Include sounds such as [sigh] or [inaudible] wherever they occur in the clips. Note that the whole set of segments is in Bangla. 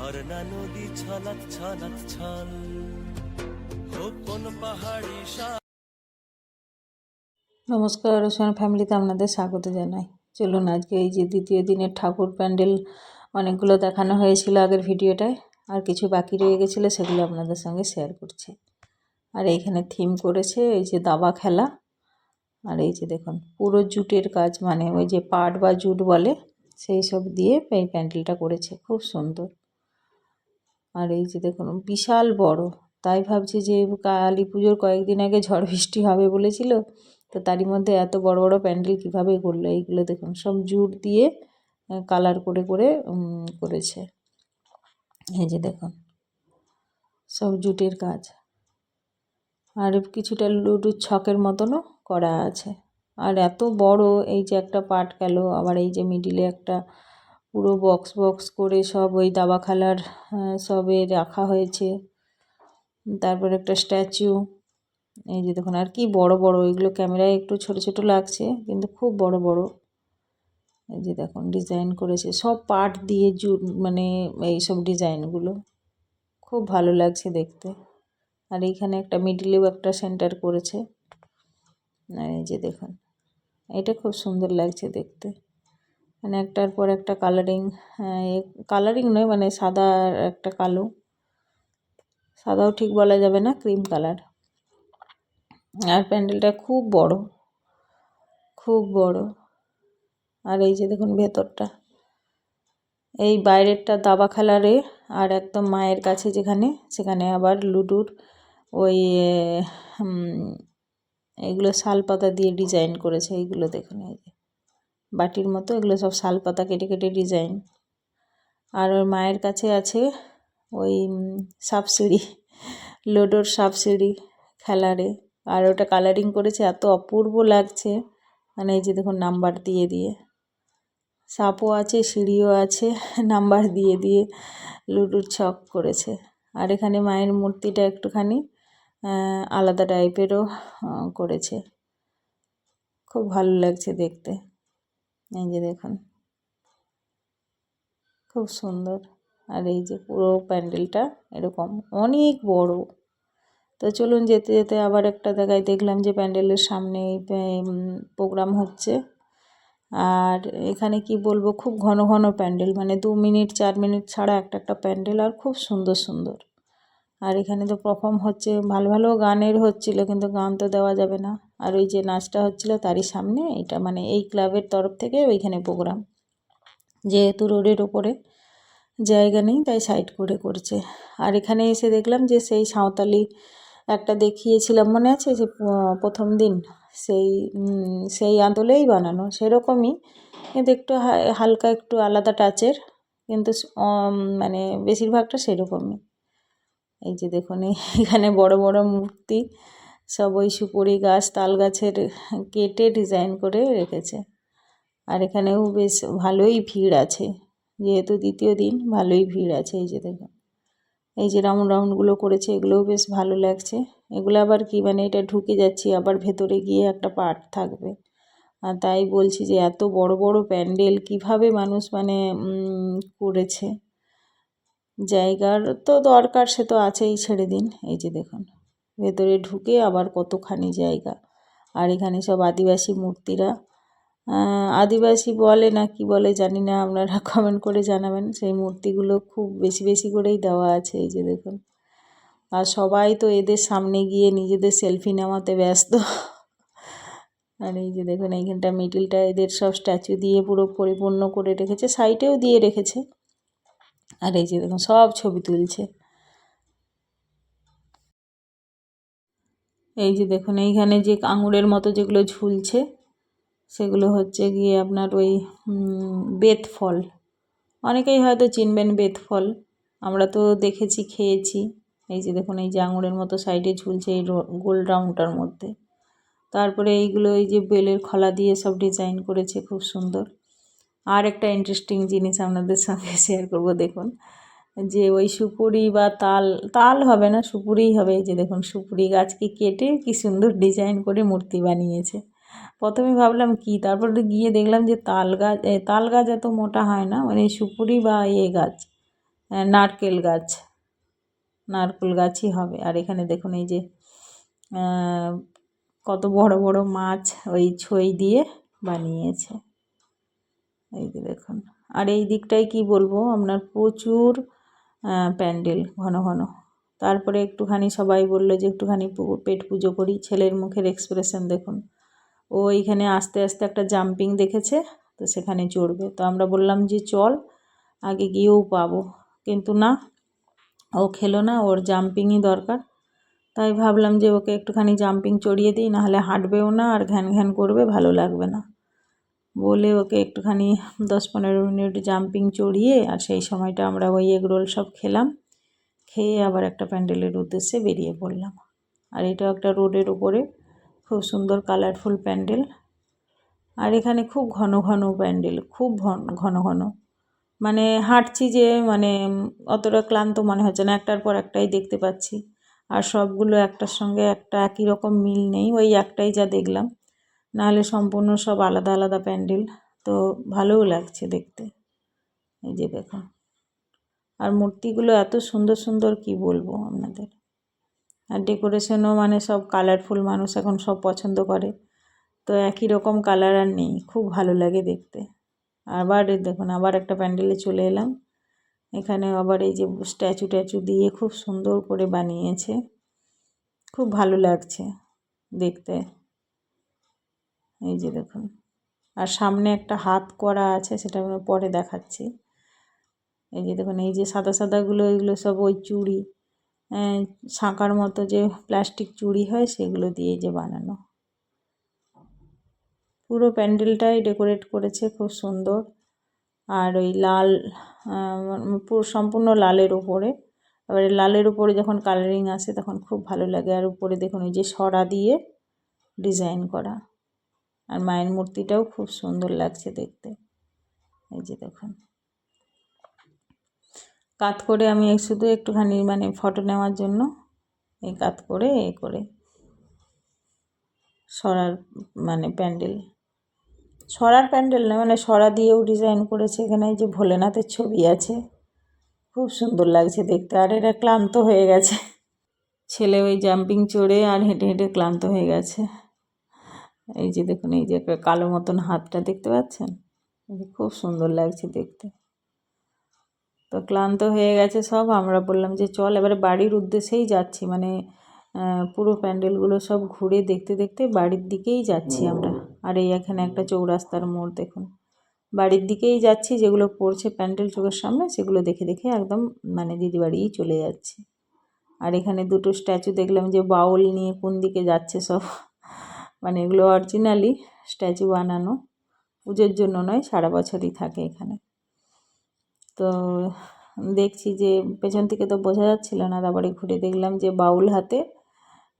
ঝর্ণা নদী ছলাৎ ছলাৎ ছল। ওপন পাহাড়ি নমস্কার রসমান ফ্যামিলিতে আপনাদের স্বাগত জানাই। চলুন আজকে এই যে দ্বিতীয় দিনের ঠাকুর প্যান্ডেল অনেকগুলো দেখানো হয়েছিল আগের ভিডিওটায়, আর কিছু বাকি রয়ে গেছিল সেগুলো আপনাদের সঙ্গে শেয়ার করছি। আর এইখানে থিম করেছে এই যে দাবা খেলা। আর এই যে দেখুন, পুরো জুটের কাজ মানে ওই যে পাট বা জুট বলে, সেই সব দিয়ে এই প্যান্ডেলটা করেছে। খুব সুন্দর। আর এই যে দেখুন, বিশাল বড়। তাই ভাবছি যে কালী পুজোর কয়েকদিন আগে ঝড় বৃষ্টি হবে বলেছিল, তো তারই মধ্যে এত বড় বড় প্যান্ডেল কীভাবে করল? এইগুলো দেখুন, সব জুট দিয়ে কালার করে করে করেছে। এই যে দেখুন, সব জুটের কাজ। আর কিছুটা লুডুর ছকের মতনও করা আছে। আর এত বড়, এই যে একটা পাট গেল, আবার এই যে মিডিলে একটা পুরো বক্স বক্স করে সব ওই দাবা খেলার সবে রাখা হয়েছে। তারপর একটা স্ট্যাচু এই যে দেখুন, আর কি বড় বড়, এগুলো ক্যামেরায় একটু ছোট ছোট লাগছে, কিন্তু খুব বড় বড়। এই যে দেখুন ডিজাইন করেছে। সব পাট দিয়ে জু মানে এই সব ডিজাইনগুলো খুব ভালো লাগছে দেখতে। আর এইখানে একটা মিডিলেও একটা সেন্টার করেছে। এই যে দেখুন, এটা খুব সুন্দর লাগছে দেখতে। মানে একটার পর একটা কালারিং কালারিং নয় মানে সাদা একটা কালো। সাদাও ঠিক বলা যাবে না ক্রিম কালার আর প্যান্ডেলটা খুব বড় খুব বড়। আর এই যে দেখুন ভেতরটা, এই বাইরেরটা দাবা খেলারে আর একদম মায়ের কাছে যেখানে, সেখানে আবার লুডুর ওই এগুলো শাল পাতা দিয়ে ডিজাইন করেছে, এইগুলো দেখুন এই যে। বাটির মতো এগুলো সব শাল পাতা কেটে কেটে ডিজাইন। আর ওর মায়ের কাছে আছে ওই উম, সাপসিঁড়ি লুডোর সাপসিঁড়ি খেলারে। আর ওটা কালারিং করেছে এত অপূর্ব লাগছে। মানে এই যে দেখুন নাম্বার দিয়ে দিয়ে। সাপও আছে সিঁড়িও আছে নাম্বার দিয়ে দিয়ে লুডোর ছক করেছে। আর এখানে মায়ের মূর্তিটা একটুখানি আলাদা টাইপেরও করেছে। খুব ভালো লাগছে দেখতে। এই যে দেখুন। খুব সুন্দর। আর এই যে পুরো প্যান্ডেলটা এরকম অনেক বড়। তো চলুন যেতে যেতে আবার একটা জায়গায় দেখলাম যে প্যান্ডেলের সামনে প্রোগ্রাম হচ্ছে। আর এখানে কি বলব, খুব ঘন ঘন প্যান্ডেল মানে দু মিনিট, চার মিনিট ছাড়া একটা একটা প্যান্ডেল, আর খুব সুন্দর সুন্দর। আর এখানে তো পারফর্ম হচ্ছে, ভালো ভালো গানের হচ্ছিল কিন্তু গান তো দেওয়া যাবে না। আর ওই যে নাচটা হচ্ছিল তারই সামনে, এটা মানে এই ক্লাবের তরফ থেকে ওইখানে প্রোগ্রাম যেহেতু রোডের ওপরে জায়গা নেই, তাই সাইড করে করছে। আর এখানে এসে দেখলাম যে সেই সাঁওতালি একটা দেখিয়েছিলাম, মনে আছে যে প্রথম দিন সেই সেই আদলেই বানানো। সেরকমই, কিন্তু একটু হালকা একটু আলাদা টাচের কিন্তু মানে বেশিরভাগটা সেরকমই। এই যে দেখুন এখানে বড় বড় মূর্তি সব ওই সুপুরি গাছ, তাল গাছের কেটে ডিজাইন করে রেখেছে। আর এখানেও বেশ ভালোই ভিড় আছে, যেহেতু দ্বিতীয় দিন ভালোই ভিড় আছে, এই যে দেখুন। এই যে রাউন্ড রাউন্ডগুলো করেছে, এগুলোও বেশ ভালো লাগছে। এগুলো আবার কি মানে এটা ঢুকে যাচ্ছি, আবার ভেতরে গিয়ে একটা পার্ট থাকবে। আর তাই বলছি যে এত বড় বড় প্যান্ডেল কীভাবে মানুষ মানে করেছে। জায়গার তো দরকার, সে তো আছেই ছেড়ে দিন। এই যে দেখুন, ভেতরে ঢুকে আবার কতখানি জায়গা। আর এখানে সব আদিবাসী মূর্তিরা আদিবাসী বলে না কি বলে জানি না, আপনারা [laughs] কমেন্ট করে জানাবেন। সেই মূর্তিগুলো খুব বেশি বেশি করেই দেওয়া আছে, এই যে দেখুন। আর সবাই তো এদের সামনে গিয়ে নিজেদের সেলফি নেওয়াতে ব্যস্ত। [laughs] আর এই যে দেখুন, এইখানটা মিডিলটা এদের সব স্ট্যাচু দিয়ে পুরো পরিপূর্ণ করে রেখেছে সাইডেও দিয়ে রেখেছে। আর এই যে দেখুন, সব ছবি তুলছে। এই যে দেখুন, এইখানে যে আঙুরের মতো যেগুলো ঝুলছে, সেগুলো হচ্ছে গিয়ে আপনার ওই বেত ফল। অনেকেই হয়তো চিনবেন বেত ফল। আমরা তো দেখেছি, খেয়েছি। এই যে দেখুন, এই যে আঙুরের মতো সাইডে ঝুলছে এই গোল রাউন্ডটার মধ্যে। তারপরে এইগুলো, এই যে বেলের খলা দিয়ে সব ডিজাইন করেছে, খুব সুন্দর। আর একটা ইন্টারেস্টিং জিনিস আপনাদের সঙ্গে শেয়ার করব, দেখুন। যে ওই সুপুরি বা তাল তাল হবে না, সুপুরিই হবে। এই যে দেখুন, সুপুরি গাছকে কেটে কি সুন্দর ডিজাইন করে মূর্তি বানিয়েছে। প্রথমে ভাবলাম কি, তারপরে গিয়ে দেখলাম যে তাল গাছ তাল গাছ এত মোটা হয় না মানে সুপুরি বা এ গাছ নারকেল গাছ, নারকেল গাছই হবে। আর এখানে দেখুন এই যে কত বড় বড় মাছ ওই ছই দিয়ে বানিয়েছে। এই যে দেখুন। আর এই দিকটায় কি বলব? আপনার প্রচুর প্যান্ডেল ঘন ঘন। তারপরে একটুখানি সবাই বলল যে একটুখানি পেট পুজো করি। ছেলের মুখের এক্সপ্রেশন দেখুন। ও এইখানে আস্তে আস্তে একটা জাম্পিং দেখেছে, তো সেখানে চড়বে। তো আমরা বললাম যে চল, আগে গিয়েও পাবো। কিন্তু না, ও খেলো না, ওর জাম্পিংই দরকার। তাই ভাবলাম যে ওকে একটুখানি জাম্পিং চড়িয়ে দিই, নাহলে হাঁটবেও না আর ঘ্যান ঘ্যান করবে, ভালো লাগবে না। বলে ওকে একটুখানি দশ পনেরো মিনিট জাম্পিং চড়িয়ে আর সেই সময়টা আমরা ওই এগরোল সব খেলাম। খেয়ে আবার একটা প্যান্ডেলের উদ্দেশ্যে বেরিয়ে পড়লাম। আর এটা একটা রোডের উপরে খুব সুন্দর কালারফুল প্যান্ডেল। আর এখানে খুব ঘন ঘন প্যান্ডেল, খুব ঘন ঘন। মানে হাঁটছি যে মানে অতটা ক্লান্ত মনে হচ্ছে না, একটার পর একটাই দেখতে পাচ্ছি। আর সবগুলো একটার সঙ্গে একটা একই রকম মিল নেই, ওই একটাই যা দেখলাম। নাহলে সম্পূর্ণ সব আলাদা আলাদা প্যান্ডেল। তো ভালোও লাগছে দেখতে। এই যে দেখুন। আর মূর্তিগুলো এত সুন্দর সুন্দর, কি বলব আপনাদের? আর ডেকোরেশনও মানে সব কালারফুল মানুষ এখন সব পছন্দ করে। তো একই রকম কালার আর নেই। খুব ভালো লাগে দেখতে। আবার দেখুন, আবার একটা প্যান্ডেলে চলে এলাম। এখানে আবার এই যে স্ট্যাচু ট্যাচু দিয়ে খুব সুন্দর করে বানিয়েছে। খুব ভালো লাগছে দেখতে। এই যে দেখুন। আর সামনে একটা হাত করা আছে সেটা আমি পরে দেখাচ্ছি। এই যে দেখুন এই যে সাদা সাদাগুলো এগুলো সব ওই চুড়ি আহ, শাঁখার মতো যে প্লাস্টিক চুড়ি হয় সেগুলো দিয়ে যে বানানো। পুরো প্যান্ডেলটাই ডেকোরেট করেছে খুব সুন্দর। আর ওই লাল পুরো সম্পূর্ণ লালের উপরে। এবারে লালের উপরে যখন কালারিং আসে তখন খুব ভালো লাগে। আর উপরে দেখুন ওই যে সরা দিয়ে ডিজাইন করা। আর মায়ের মূর্তিটাও খুব সুন্দর লাগছে দেখতে। এই যে দেখুন। কাত করে আমি শুধু একটুখানি মানে ফটো নেওয়ার জন্য এই কাত করে এ করে সরার মানে প্যান্ডেল। সরার প্যান্ডেল না মানে সরা দিয়েও ডিজাইন করেছে এখানে এই যে ভোলেনাথের ছবি আছে। খুব সুন্দর লাগছে দেখতে। আর এরা ক্লান্ত হয়ে গেছে। ছেলে ওই জাম্পিং চড়ে আর হেঁটে হেঁটে ক্লান্ত হয়ে গেছে। এই যে দেখুন, এই যে একটা কালো মতন হাতটা দেখতে পাচ্ছেন? খুব সুন্দর লাগছে দেখতে। তো ক্লান্ত হয়ে গেছে সব, আমরা বললাম যে চল এবারে বাড়ির উদ্দেশ্যেই যাচ্ছি মানে পুরো প্যান্ডেলগুলো সব ঘুরে দেখতে দেখতে বাড়ির দিকেই যাচ্ছি আমরা। আর এই এখানে একটা চৌরাস্তার মোড় দেখুন। বাড়ির দিকেই যাচ্ছি, যেগুলো পড়ছে প্যান্ডেল চোখের সামনে, সেগুলো দেখে দেখে একদম মানে দিদি বাড়িই চলে যাচ্ছি। আর এখানে দুটো স্ট্যাচু দেখলাম যে বাউল নিয়ে কোন দিকে যাচ্ছে সব। মানে এগুলো অরিজিনালি স্ট্যাচু বানানো। পুজোর জন্য নয়, সারা বছরই থাকে এখানে। তো দেখছি যে পেছন থেকে তো বোঝা যাচ্ছিল না, তারপরে ঘুরে দেখলাম যে বাউল হাতে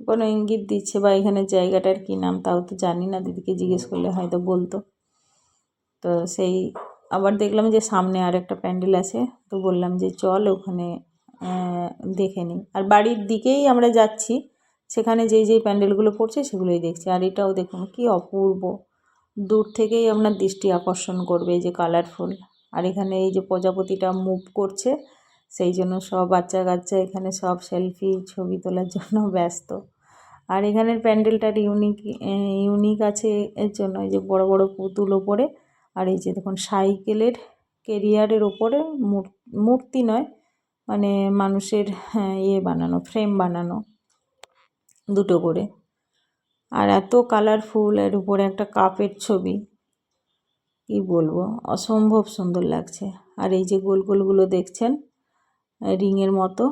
কোনো ইঙ্গিত দিচ্ছে বা এখানে জায়গাটার কী নাম তাও তো জানি না, দিদিকে জিজ্ঞেস করলে হয়তো বলতো। তো সেই আবার দেখলাম যে সামনে আর একটা প্যান্ডেল আছে, তো বললাম যে চল ওখানে দেখে নিই। আর বাড়ির দিকেই আমরা যাচ্ছি সেখানে যেই যেই প্যান্ডেলগুলো পড়ছে সেগুলোই দেখছি। আর এটাও দেখুন কি অপূর্ব। দূর থেকেই আপনার দৃষ্টি আকর্ষণ করবে এই যে কালারফুল আর এখানে এই যে প্রজাপতিটা মুভ করছে সেই জন্য সব বাচ্চা কাচ্চা এখানে সব সেলফি ছবি তোলার জন্য [laughs] ব্যস্ত। আর এখানের প্যান্ডেলটার ইউনিক ইউনিক আছে এর জন্য এই যে বড় বড় পুতুল ওপরে আর এই যে দেখুন সাইকেলের কেরিয়ারের ওপরে মূর্তি নয় মানে মানুষের হ্যাঁ, ইয়ে বানানো ফ্রেম বানানো। দুটো করে। আর এত কালারফুল এর উপরে একটা কাপের ছবি। কি বলব? অসম্ভব সুন্দর লাগছে। আর এই যে গোল গোলগুলো দেখছেন রিংয়ের মতো,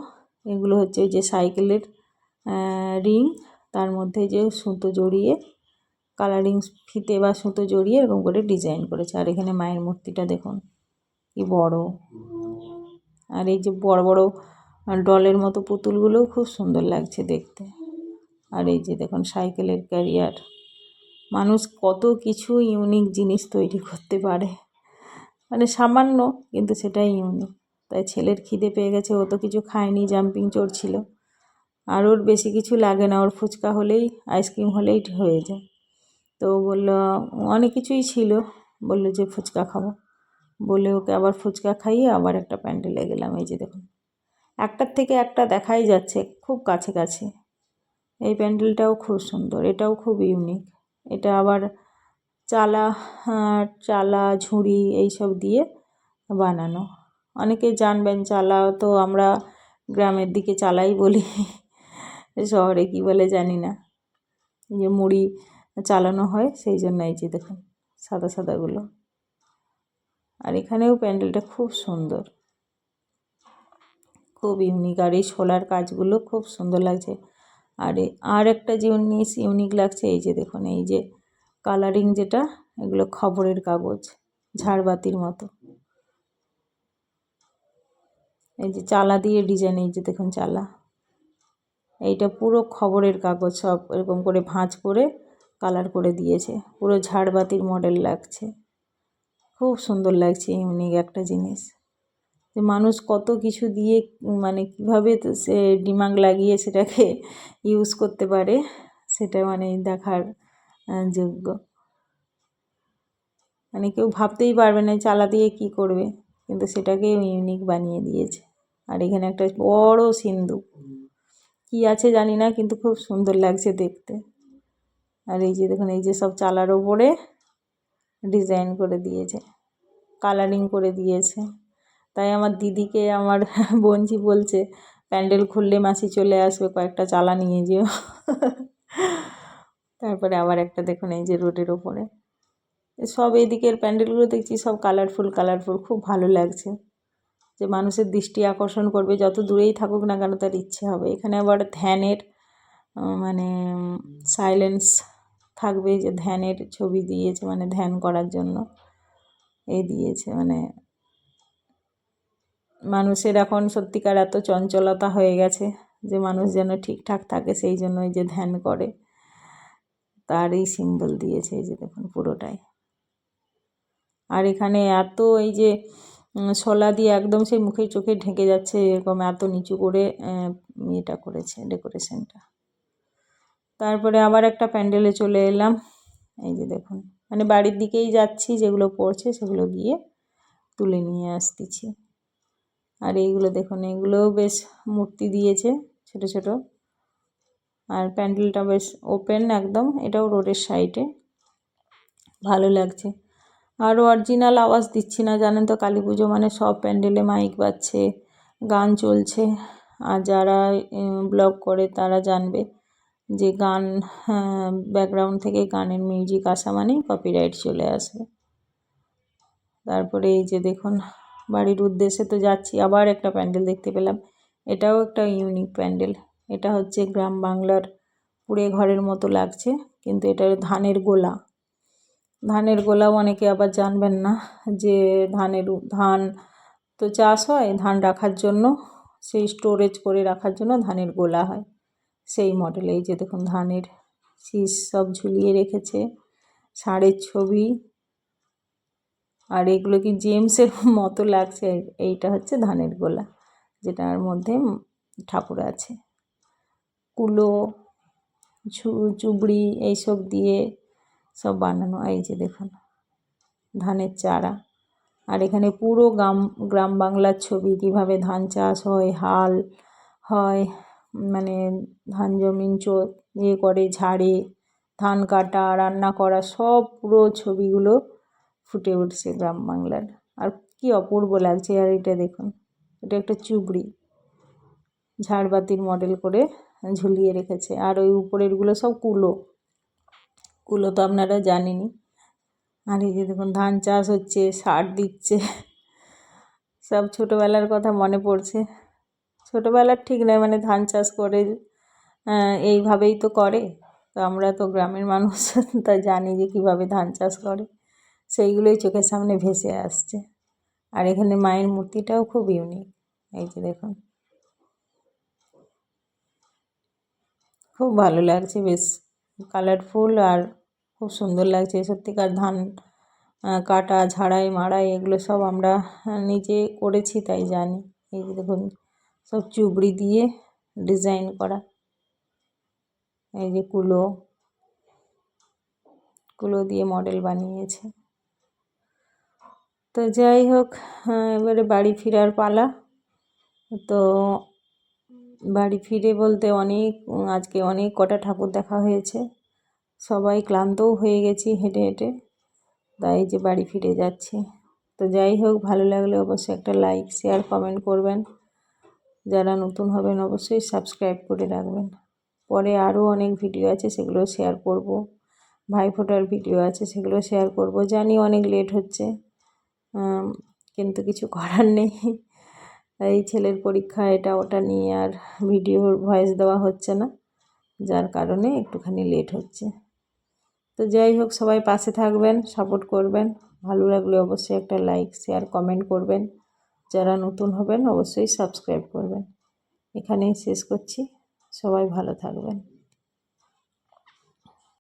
এগুলো হচ্ছে যে সাইকেলের রিং। তার মধ্যে যে সুতো জড়িয়ে কালারিং ফিতে বা সুতো জড়িয়ে এরকম করে ডিজাইন করেছে। আর এখানে মায়ের মূর্তিটা দেখুন, কি বড়। আর এই যে বড় বড় ডলের মতো পুতুলগুলোও খুব সুন্দর লাগছে দেখতে। আর এই যে দেখুন, সাইকেলের ক্যারিয়ার। মানুষ কত কিছু ইউনিক জিনিস তৈরি করতে পারে। মানে সামান্য, কিন্তু সেটাই ইউনিক তাই ছেলের খিদে পেয়ে গেছে, ও তো কিছু খায়নি জাম্পিং চড়ছিল। আর ওর বেশি কিছু লাগে না, ওর ফুচকা হলেই আইসক্রিম হলেই হয়ে যায়। তো বলল, অনেক কিছুই ছিল। বলল যে, ফুচকা খাব। বলে ওকে আবার ফুচকা খাইয়ে আবার একটা প্যান্ডেলে গেলাম। এই যে দেখুন, একটার থেকে একটা দেখাই যাচ্ছে, খুব কাছে কাছে এই প্যান্ডেলটাও খুব সুন্দর, এটাও খুব ইউনিক এটা আবার চালা চালা, ঝুড়ি এইসব দিয়ে বানানো। অনেকে জানবেন চালা তো আমরা গ্রামের দিকে চালাই বলি, শহরে কি বলে জানি না। যে মুড়ি চালানো হয় সেই জন্য এই যে দেখুন, সাদা সাদাগুলো। আর এখানেও প্যান্ডেলটা খুব সুন্দর। খুব ইউনিক আর এই শোলার কাজগুলো খুব সুন্দর লাগছে। আর আর একটা জিনিস ইউনিক লাগছে, এই যে দেখুন, এই যে কালারিং যেটা, এগুলো খবরের কাগজ, ঝাড়বাতির মতো। এই যে চালা দিয়ে ডিজাইন এই যে দেখুন চালা। এইটা পুরো খবরের কাগজ, সব এরকম করে ভাঁজ করে কালার করে দিয়েছে। পুরো ঝাড়বাতির মডেল লাগছে। খুব সুন্দর লাগছে ইউনিক একটা জিনিস। মানুষ কত কিছু দিয়ে মানে কীভাবে সে ডিমান্ড লাগিয়ে সেটাকে ইউজ করতে পারে, সেটা মানে দেখার যোগ্য। মানে কেউ ভাবতেই পারবে না চালা দিয়ে কী করবে, কিন্তু সেটাকে ইউনিক বানিয়ে দিয়েছে। আর এখানে একটা বড় সিন্ধু কী আছে জানি না, কিন্তু খুব সুন্দর লাগছে দেখতে। আর এই যে দেখুন, এই যে সব চালার ওপরে ডিজাইন করে দিয়েছে কালারিং করে দিয়েছে। তাই আমার দিদিকে আমার [laughs] বোনজি বলছে, প্যান্ডেল খুললে মাসি চলে আসবে, কয়েকটা চালা নিয়ে যেও। [laughs] তারপরে আবার একটা দেখুন এই যে রোডের ওপরে। সব এদিকের প্যান্ডেলগুলো দেখছি, সব কালারফুল কালারফুল খুব ভালো লাগছে। যে মানুষের দৃষ্টি আকর্ষণ করবে, যত দূরেই থাকুক না কেন তার ইচ্ছে হবে। এখানে আবার ধ্যানের মানে সাইলেন্স থাকবে যে ধ্যানের ছবি দিয়েছে মানে ধ্যান করার জন্য। এই দিয়েছে মানে মানুষের এখন সত্যিকার এত চঞ্চলতা হয়ে গেছে যে মানুষ যেন ঠিকঠাক থাকে সেই জন্য যে ধ্যান করে। তারই সিম্বল দিয়েছে এই যে দেখুন পুরোটাই। আর এখানে এত এই যে শলা দিয়ে একদম সেই মুখে চোখে ঢেকে যাচ্ছে এরকম এত নিচু করে ইয়েটা করেছে, ডেকোরেশনটা। তারপরে আবার একটা প্যান্ডেলে চলে এলাম। এই যে দেখুন মানে বাড়ির দিকেই যাচ্ছি, যেগুলো পড়ছে সেগুলো গিয়ে তুলে নিয়ে আসতেছি। আর এইগুলো দেখুন এগুলোও বেশ মূর্তি দিয়েছে ছোট ছোট। আর প্যান্ডেলটা বেশ ওপেন একদম, এটাও রোডের সাইডে। ভালো লাগছে। আর অরিজিনাল আওয়াজ দিচ্ছি না, জানেন তো কালী পুজো মানে সব প্যান্ডেলে মাইক বাজছে, গান চলছে। আর যারা ব্লগ করে তারা জানবে যে গান ব্যাকগ্রাউন্ড থেকে গানের মিউজিক আসা মানেই কপিরাইট চলে আসবে। তারপরে এই যে দেখুন বাড়ির উদ্দেশ্যে তো যাচ্ছি, আবার একটা প্যান্ডেল দেখতে পেলাম। এটাও একটা ইউনিক প্যান্ডেল। এটা হচ্ছে গ্রাম বাংলার কুড়ে ঘরের মতো লাগছে, কিন্তু এটা ধানের গোলা। ধানের গোলাও অনেকে আবার জানবেন না যে ধানের ধান তো চাষ হয় ধান রাখার জন্য, সেই স্টোরেজ করে রাখার জন্য ধানের গোলা হয়। সেই মডেলেই যে দেখুন, ধানের শীষ সব ঝুলিয়ে রেখেছে। ষাঁড়ের ছবি আর এগুলো কি জেমসের [laughs] মতো লাগছে? এইটা হচ্ছে ধানের গোলা, যেটার মধ্যে ঠাকুর আছে। কুলো চুবড়ি এইসব দিয়ে সব বানানো। এই যে দেখুন, ধানের চারা। আর এখানে পুরো গ্রাম গ্রাম বাংলার ছবি, কীভাবে ধান চাষ হয়, হাল হয় মানে ধান জমিন চো ইয়ে করে, ঝাড়ে, ধান কাটা, রান্না করা, সব পুরো ছবিগুলো ফুটে উঠছে গ্রাম বাংলার। আর কি অপূর্ব লাগছে আর এটা দেখুন, এটা একটা চুবড়ি। ঝাড়বাতির মডেল করে ঝুলিয়ে রেখেছে। আর ওই উপরেরগুলো সব কুলো। কুলো তো আপনারা জানেনই। আর এই যে দেখুন, ধান চাষ হচ্ছে, সার দিচ্ছে। সব ছোটোবেলার কথা মনে পড়ছে। ছোটোবেলার ঠিক নয় মানে ধান চাষ করে এইভাবেই তো করে। তো আমরা তো গ্রামের মানুষ, তা জানি যে কীভাবে ধান চাষ করে। সেইগুলোই চোখের সামনে ভেসে আসছে। আর এখানে মায়ের মূর্তিটাও খুব ইউনিক এই যে দেখুন। খুব ভালো লাগছে, বেশ কালারফুল আর খুব সুন্দর লাগছে। সত্যিকার ধান কাটা, ঝাড়াই, মাড়াই এগুলো সব আমরা নিজে করেছি তাই জানি। এই যে দেখুন, সব চুবড়ি দিয়ে ডিজাইন করা। এই যে কুলো কুলো দিয়ে মডেল বানিয়েছে। তো যাই হোক আহ, এবারে বাড়ি ফেরার পালা। তো বাড়ি ফিরে বলতে অনেক আজকে অনেক কটা ঠাকুর দেখা হয়েছে। সবাই ক্লান্তও হয়ে গেছি হেঁটে হেঁটে তাই যে বাড়ি ফিরে যাচ্ছি। তো যাই হোক ভালো লাগলে অবশ্যই একটা লাইক শেয়ার কমেন্ট করবেন। যারা নতুন হবেন অবশ্যই সাবস্ক্রাইব করে রাখবেন। পরে আরও অনেক ভিডিও আছে সেগুলো শেয়ার করব। ভাইফোঁটার ভিডিও আছে সেগুলো শেয়ার করব। জানি অনেক লেট হচ্ছে। কিন্তু কিছু করার নেই। এই ছেলের পরীক্ষা, এটা, ওটা নিয়ে আর ভিডিওর ভয়েস দেওয়া হচ্ছে না, যার কারণে একটুখানি লেট হচ্ছে। তো যাই হোক, সবাই পাশে থাকবেন সাপোর্ট করবেন। ভালো লাগলে অবশ্যই একটা লাইক শেয়ার কমেন্ট করবেন। যারা নতুন হবেন, অবশ্যই সাবস্ক্রাইব করবেন। এখানেই শেষ করছি। সবাই ভালো থাকবেন।